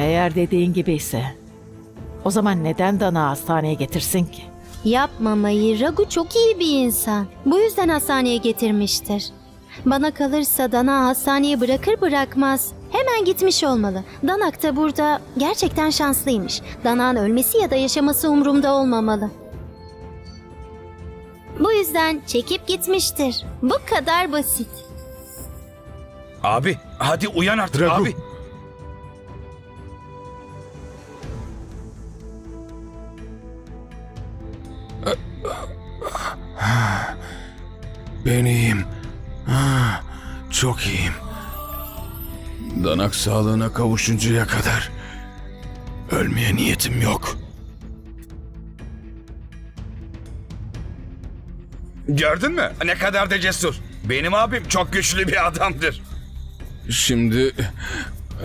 Eğer dediğin gibi ise o zaman neden Dana hastaneye getirsin ki? Yapmamayı Ragu çok iyi bir insan. Bu yüzden hastaneye getirmiştir. Bana kalırsa Dana hastaneye bırakır bırakmaz. Hemen gitmiş olmalı. Danak da burada gerçekten şanslıymış. Danak'ın ölmesi ya da yaşaması umurumda olmamalı. Bu yüzden çekip gitmiştir. Bu kadar basit. Abi hadi uyan artık Drago. abi. Ben iyiyim. Çok iyiyim. Danak sağlığına kavuşuncaya kadar ölmeye niyetim yok. Gördün mü? Ne kadar da cesur. Benim abim çok güçlü bir adamdır. Şimdi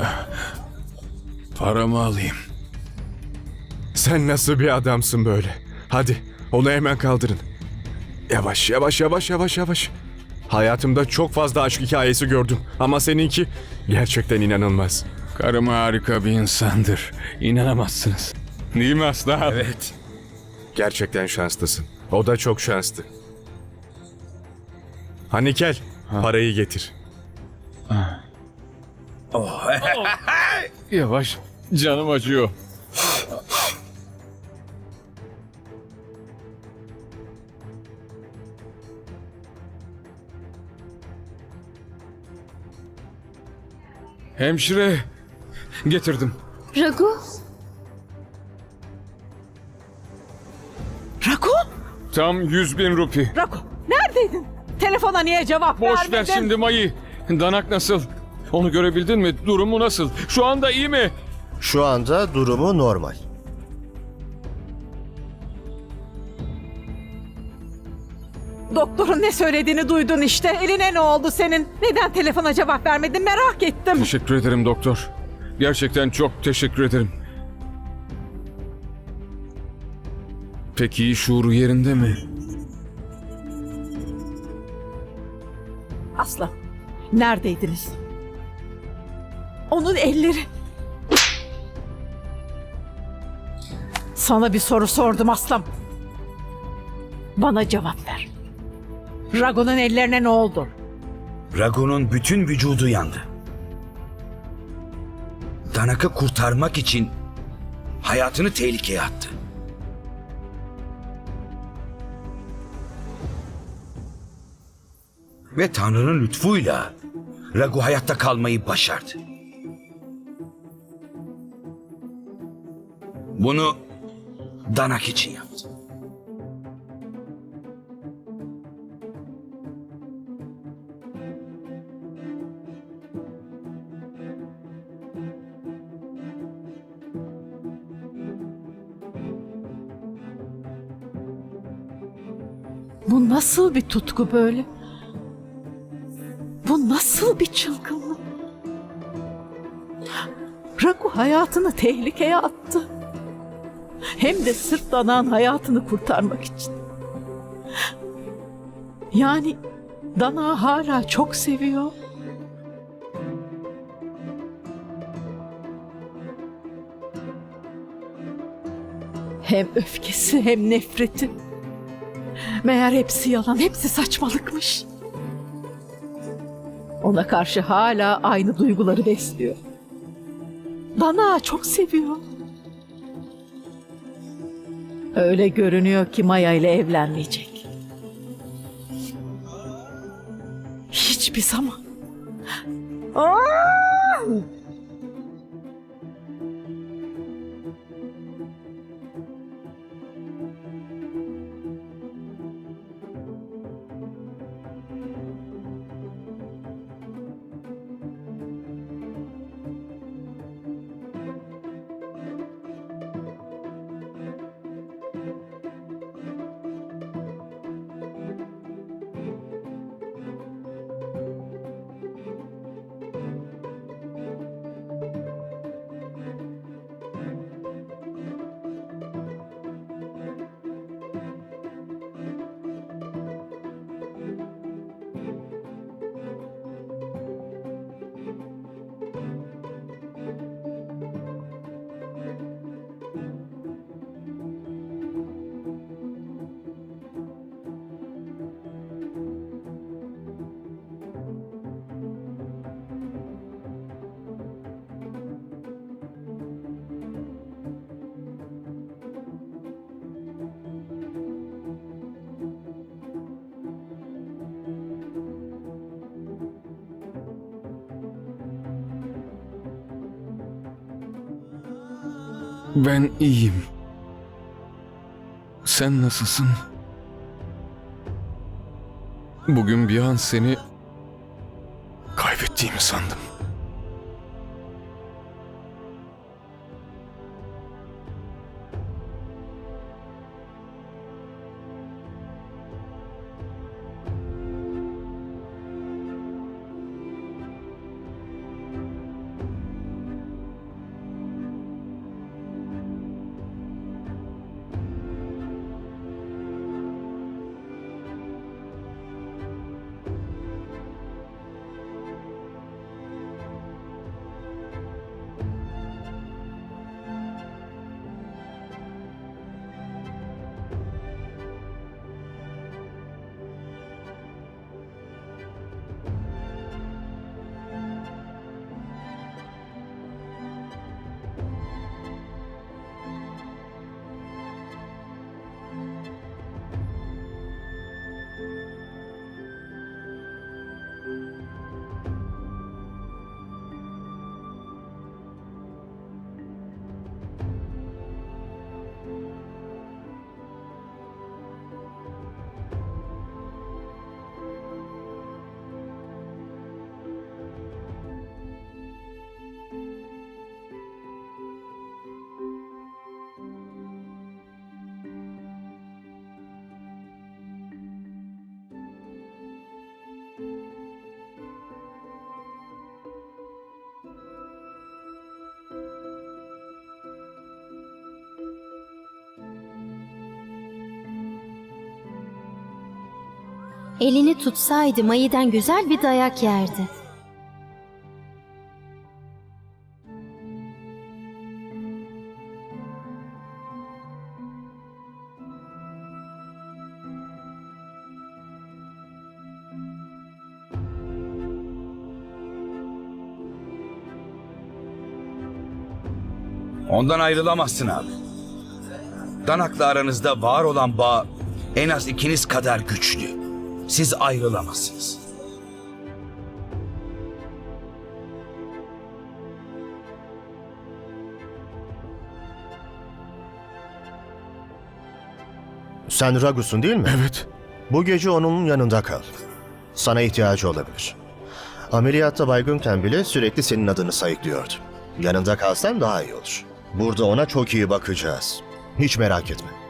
eh, paramı alayım. Sen nasıl bir adamsın böyle? Hadi onu hemen kaldırın. Yavaş yavaş yavaş yavaş yavaş. Hayatımda çok fazla aşk hikayesi gördüm ama seninki gerçekten inanılmaz. Karım harika bir insandır. İnanamazsınız. Değil mi aslan? Evet. Gerçekten şanslısın. O da çok şanslı. Hanikel, parayı getir. Yavaş. Canım acıyor. Hemşire. Getirdim. Ragu? Raku? Tam yüz bin rupi. Raku neredeydin? Telefona niye cevap Boş vermedin? ver şimdi Mayı. Danak nasıl? Onu görebildin mi? Durumu nasıl? Şu anda iyi mi? Şu anda durumu normal. Doktorun ne söylediğini duydun işte. Eline ne oldu senin? Neden telefona cevap vermedin merak ettim. Teşekkür ederim doktor. Gerçekten çok teşekkür ederim. Peki şuuru yerinde mi? Aslan neredeydiniz? Onun elleri... Sana bir soru sordum aslan. Bana cevap ver. Rago'nun ellerine ne oldu? Ragun'un bütün vücudu yandı. Danak'ı kurtarmak için hayatını tehlikeye attı. Ve Tanrı'nın lütfuyla Ragu hayatta kalmayı başardı. Bunu Danak için yaptı. Bu nasıl bir tutku böyle? Bu nasıl bir çılgınlık? Ragu hayatını tehlikeye attı. Hem de sırf Dana'nın hayatını kurtarmak için. Yani Dana hala çok seviyor. Hem öfkesi hem nefreti. Meğer hepsi yalan, hepsi saçmalıkmış. Ona karşı hala aynı duyguları besliyor. Dana çok seviyor. Öyle görünüyor ki Maya ile evlenmeyecek. Hiçbir zaman. Aa! Ben iyiyim. Sen nasılsın? Bugün bir an seni kaybettiğimi sandım. Elini tutsaydı Mayı'dan güzel bir dayak yerdi. Ondan ayrılamazsın abi. Danak'la aranızda var olan bağ en az ikiniz kadar güçlü. Siz ayrılamazsınız. Sen Ragus'un değil mi? Evet. Bu gece onun yanında kal. Sana ihtiyacı olabilir. Ameliyatta baygınken bile sürekli senin adını sayıklıyordu. Yanında kalsan daha iyi olur. Burada ona çok iyi bakacağız. Hiç merak etme.